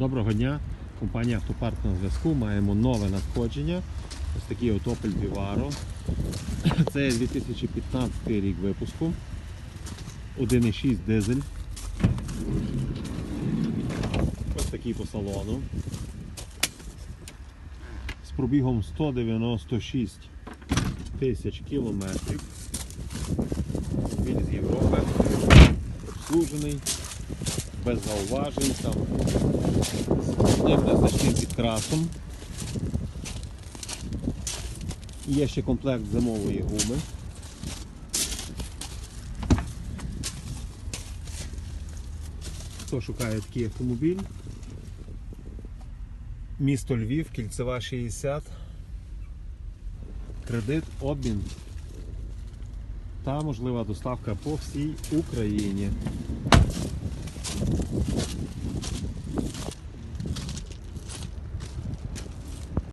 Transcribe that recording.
Доброго дня, компанія Автопарк на зв'язку. Маємо нове надходження. Ось такий Opel Vivaro. Це 2015 рік випуску. 1,6 дизель. Ось такий по салону. З пробігом 196 тисяч кілометрів. Він з Європи. Обслужений, без зауважень, там одним незначним підкрасом. Є ще комплект зимової гуми. Хто шукає такий автомобіль? Місто Львів, кільцева 60. Кредит, обмін та можлива доставка по всій Україні.